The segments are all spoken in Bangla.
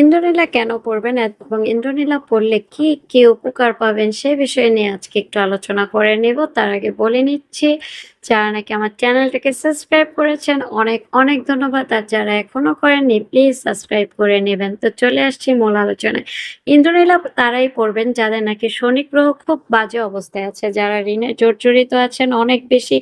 ইন্দ্রনীলা কেন পড়বেন এবং ইন্দ্রনীলা পড়লে কি কি উপকার পাবেন সে বিষয়ে নিয়ে আজকে একটু আলোচনা করে নেব। তার আগে বলে নিচ্ছি, যারা নাকি আমার চ্যানেলটাকে সাবস্ক্রাইব করেছেন, অনেক অনেক ধন্যবাদ। আর যারা এখনও করেননি, প্লিজ সাবস্ক্রাইব করে নেবেন। তো চলে আসছি মূল আলোচনায়। ইন্দ্রনীলা তারাই পড়বেন, যাদের নাকি শনি গ্রহ খুব বাজে অবস্থায় আছে, যারা ঋণে জর্জরিত আছেন, অনেক বেশি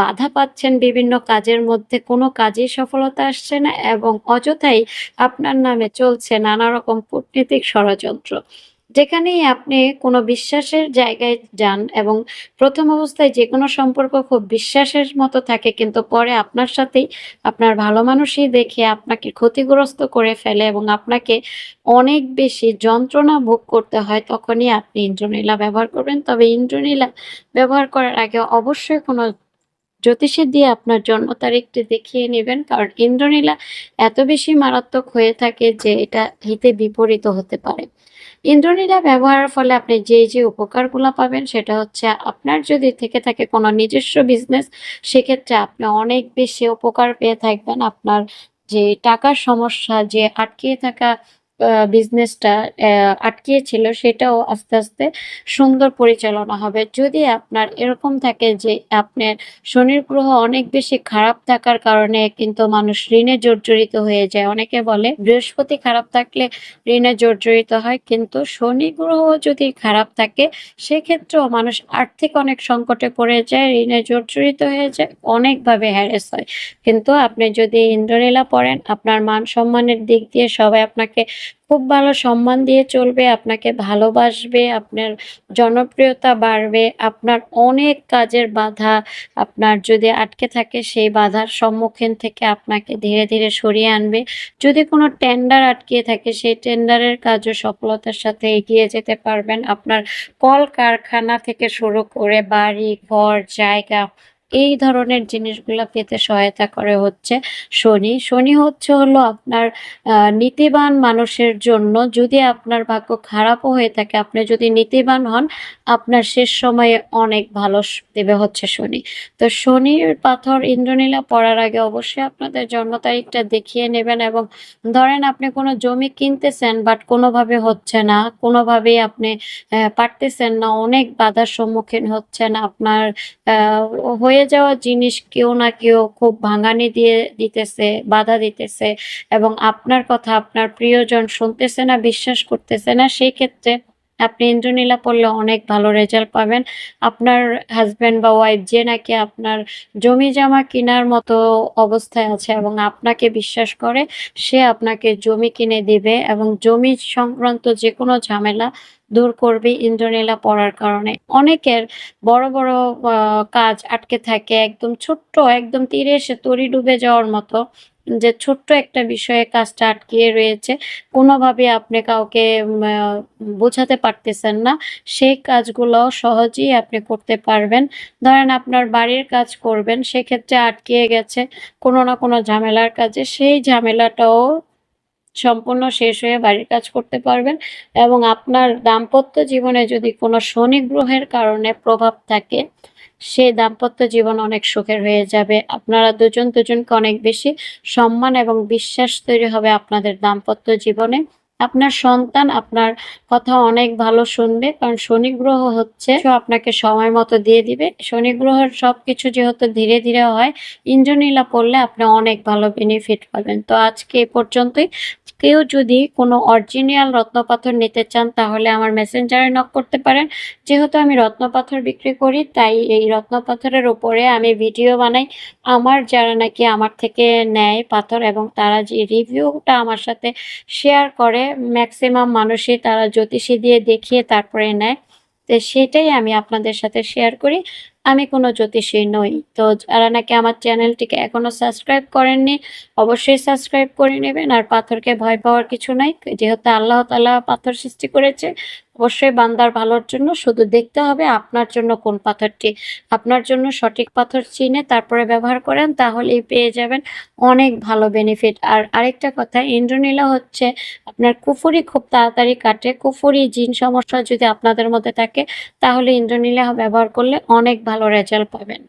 বাধা পাচ্ছেন বিভিন্ন কাজের মধ্যে। কোনো কাজেই সফলতা আসছে না এবং অযথাই আপনার নামে চলছে নানা রকম কূটনীতিক ষড়যন্ত্র। যেখানেই আপনি কোনো বিশ্বাসের জায়গায় যান এবং প্রথম অবস্থায় যে কোনো সম্পর্ক খুব বিশ্বাসের মতো থাকে, কিন্তু পরে আপনার সাথেই আপনার ভালো মানুষই দেখে আপনাকে ক্ষতিগ্রস্ত করে ফেলে এবং আপনাকে অনেক বেশি যন্ত্রণা ভোগ করতে হয়, তখনই আপনি ইন্দ্রনীলা ব্যবহার করবেন। তবে ইন্দ্রনীলা ব্যবহার করার আগে অবশ্যই কোনো জ্যোতিষী দিয়ে আপনার জন্ম তারিখটি দেখিয়ে নেবেন, কারণ ইন্দ্রনীলা এত বেশি মারাত্মক হয়ে থাকে যে এটা হিতে বিপরীত হতে পারে। ইন্দ্রনীলা ব্যবহারের ফলে আপনি যে যে উপকারগুলো পাবেন, সেটা হচ্ছে আপনার যদি থেকে থাকে কোনো নিজস্ব বিজনেস সেক্ষেত্রে আপনি অনেক বেশি উপকার পেয়ে থাকবেন। আপনার যে টাকার সমস্যা, যে আটকিয়ে থাকা বিজনেসটা আটকিয়ে ছিল সেটাও আস্তে আস্তে সুন্দর পরিচালনা হবে। যদি আপনার এরকম থাকে যে আপনার শনির গ্রহ অনেক বেশি খারাপ থাকার কারণে কিন্তু মানুষ ঋণে জর্জরিত হয়ে যায়, অনেকে বলে বৃহস্পতি খারাপ থাকলে ঋণে জর্জরিত হয়, কিন্তু শনি গ্রহ যদি খারাপ থাকে, সেক্ষেত্রেও মানুষ আর্থিক অনেক সংকটে পড়ে যায়, ঋণে জর্জরিত হয়ে যায়, অনেকভাবে হ্যারেস হয়। কিন্তু আপনি যদি ইন্দ্রলীলা পড়েন, আপনার মান সম্মানের দিক দিয়ে সবাই আপনাকে খুব ভালো সম্মান দিয়ে চলবে, আপনাকে ভালোবাসবে, আপনার জনপ্রিয়তা বাড়বে, আপনার অনেক কাজের বাধা আপনার যদি আটকে থাকে, সেই বাধার সম্মুখীন থেকে আপনাকে ধীরে ধীরে সরিয়ে আনবে। যদি কোনো টেন্ডার আটকিয়ে থাকে, সেই টেন্ডারের কাজও সফলতার সাথে এগিয়ে যেতে পারবেন। আপনার কল কারখানা থেকে শুরু করে বাড়ি, ঘর, জায়গা এই ধরনের জিনিসগুলো পেতে সহায়তা করে হচ্ছে শনি। শনি হচ্ছে হলো আপনার নীতিবান মানুষের জন্য। যদি আপনার ভাগ্য খারাপও হয়ে থাকে, আপনি যদি নীতিবান হন, আপনার শেষ সময়ে অনেক ভালো দেবে হচ্ছে শনি। তো শনির পাথর ইন্দ্রনীলা পড়ার আগে অবশ্যই আপনাদের জন্ম তারিখটা দেখিয়ে নেবেন এবং ধরেন আপনি কোনো জমি কিনতেছেন, বাট কোনোভাবে হচ্ছে না, কোনোভাবেই আপনি পারতেছেন না, অনেক বাধার সম্মুখীন হচ্ছেন, আপনার হয়ে হয়ে যাওয়া জিনিস কেউ না কেউ খুব ভাঙানি দিয়ে দিতেছে, বাধা দিতেছে এবং আপনার কথা আপনার প্রিয়জন শুনতেছে না, বিশ্বাস করতেছে না, সেই ক্ষেত্রে আপনি ইন্দ্রনীলা পড়লে অনেক ভালো রেজাল্ট পাবেন। আপনার হাজব্যান্ড বা ওয়াইফ যে নাকি আপনার জমি জামা কেনার মতো অবস্থায় আছে এবং আপনাকে বিশ্বাস করে, সে আপনাকে জমি কিনে দিবে এবং জমি সংক্রান্ত যে কোনো ঝামেলা দূর করবে ইন্দ্রনীলা পড়ার কারণে। অনেকের বড় বড় কাজ আটকে থাকে, একদম ছোট্ট, একদম তীরে এসে তরি ডুবে যাওয়ার মতো যে ছোট্ট একটা বিষয়ে কাজটা আটকিয়ে রয়েছে, কোনোভাবে আপনি কাউকে বোঝাতে পারতেছেন না, সেই কাজগুলো সহজেই আপনি করতে পারবেন। ধরেন আপনার বাড়ির কাজ করবেন, সেক্ষেত্রে আটকিয়ে গেছে কোনো না কোনো ঝামেলার কাজে, সেই ঝামেলাটাও সম্পূর্ণ শেষ হয়ে বাড়ির কাজ করতে পারবেন এবং আপনার দাম্পত্য জীবনে যদি কোনো শনি গ্রহের কারণে প্রভাব থাকে সে দাম্পত্য জীবন অনেক সুখের হয়ে যাবে। আপনারা দুজন দুজনকে অনেক বেশি সম্মান এবং বিশ্বাস তৈরি হবে আপনাদের দাম্পত্য জীবনে। আপনার সন্তান আপনার কথা অনেক ভালো শুনবে, কারণ শনি গ্রহ হচ্ছে আপনাকে সময় মতো দিয়ে দিবে। শনি গ্রহের সবকিছু যেহেতু ধীরে ধীরে হয়, ইন্দ্রনীলা পড়লে আপনি অনেক ভালো বেনিফিট পাবেন। তো আজকে এ পর্যন্তই। কেউ যদি কোনো অরিজিনাল রত্নপাথর নিতে চান, তাহলে আমার মেসেঞ্জারে নক করতে পারেন। যেহেতু আমি রত্নপাথর বিক্রি করি, তাই এই রত্নপাথরের উপরে আমি ভিডিও বানাই। আমার যারা নাকি আমার থেকে নেয় পাথর এবং তারা যে রিভিউটা আমার সাথে শেয়ার করে ম্যাক্সিমাম মানুষই তারা জ্যোতিষী দিয়ে দেখিয়ে তারপরে নেয়। তো সেটাই আমি আপনাদের সাথে শেয়ার করি। আমি কোনো জ্যোতিষী নই। তো যারা নাকি আমার চ্যানেলটিকে এখনও সাবস্ক্রাইব করেননি, অবশ্যই সাবস্ক্রাইব করে নেবেন। আর পাথরকে ভয় পাওয়ার কিছু নাই। যেহেতু আল্লাহ তালা পাথর সৃষ্টি করেছে অবশ্যই বান্দার ভালোর জন্য শুধু দেখতে হবে আপনার জন্য কোন পাথরটি। আপনার জন্য সঠিক পাথর চিনে তারপরে ব্যবহার করেন, তাহলেই পেয়ে যাবেন অনেক ভালো বেনিফিট আর আরেকটা কথা, ইন্দ্রনীলা হচ্ছে আপনার কুফুরি খুব তাড়াতাড়ি কাটে। কুফুরি, জিন সমস্যা যদি আপনাদের মধ্যে থাকে, তাহলে ইন্দ্রনীলা ব্যবহার করলে অনেক ভালো রেজাল্ট পাবেন।